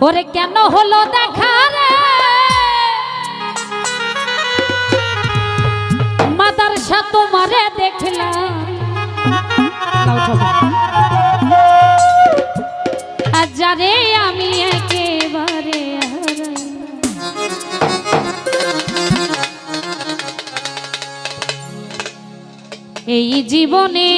ওরে কেন হলো দেখা রে? মাতার সাথে মারে দেখলাম। যারে আমি একেবারে এই জীবনে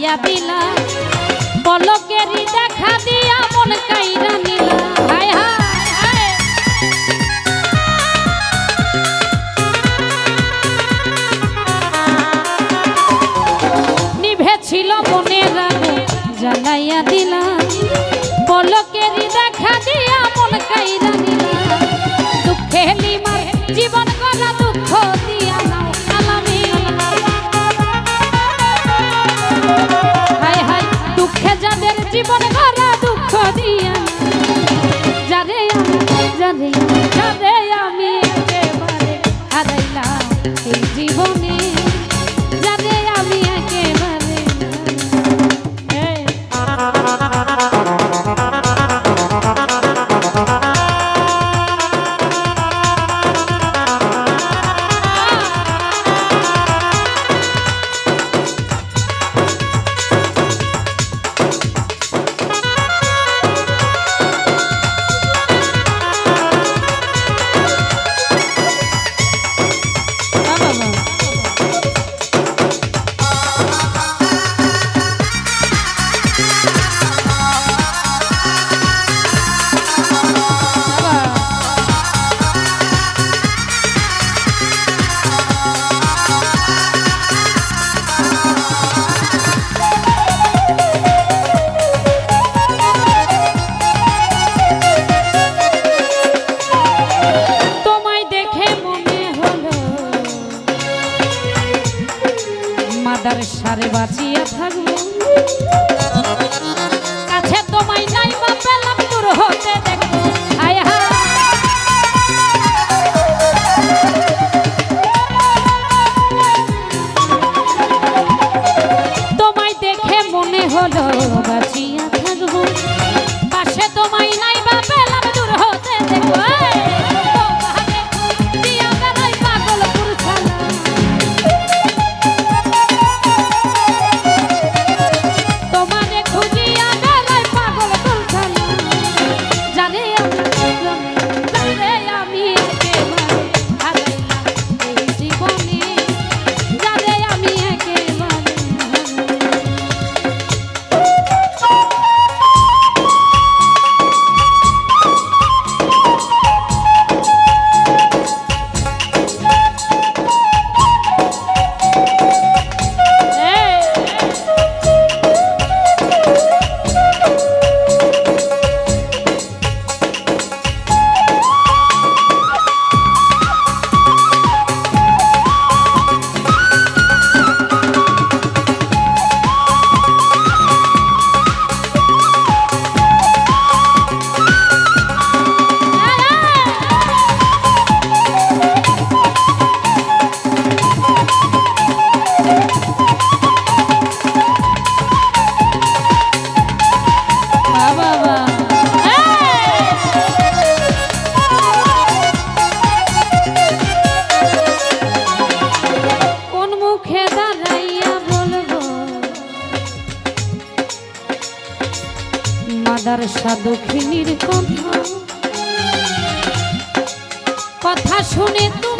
খাইয়া দিলা। পলকেরি দেখা দিয়া মন কাইরা নিলা। হায় হায় ছিল মনের আগুন জ্বালাইয়া দিলাম পলকেরি দেখা দিয়া মন কাইরা জীবন ঘরা তোমায় দেখে মনে হলো। মাদার সারে বাঁচিয়ে থাকব। মাদার সাধুখিনীর কথা। কথা শুনে তুমি